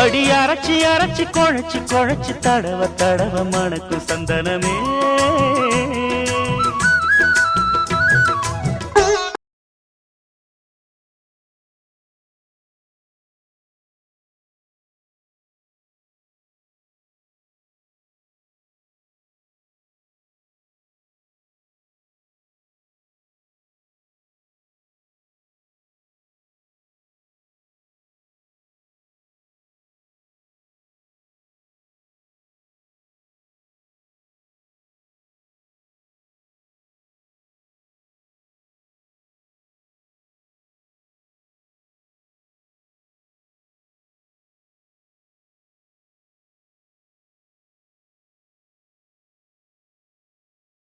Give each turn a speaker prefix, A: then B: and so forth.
A: அடி அரைச்சி அரைச்சி குழைச்சி குழைச்சி தடவ தடவ மணக்கும் சந்தனமே.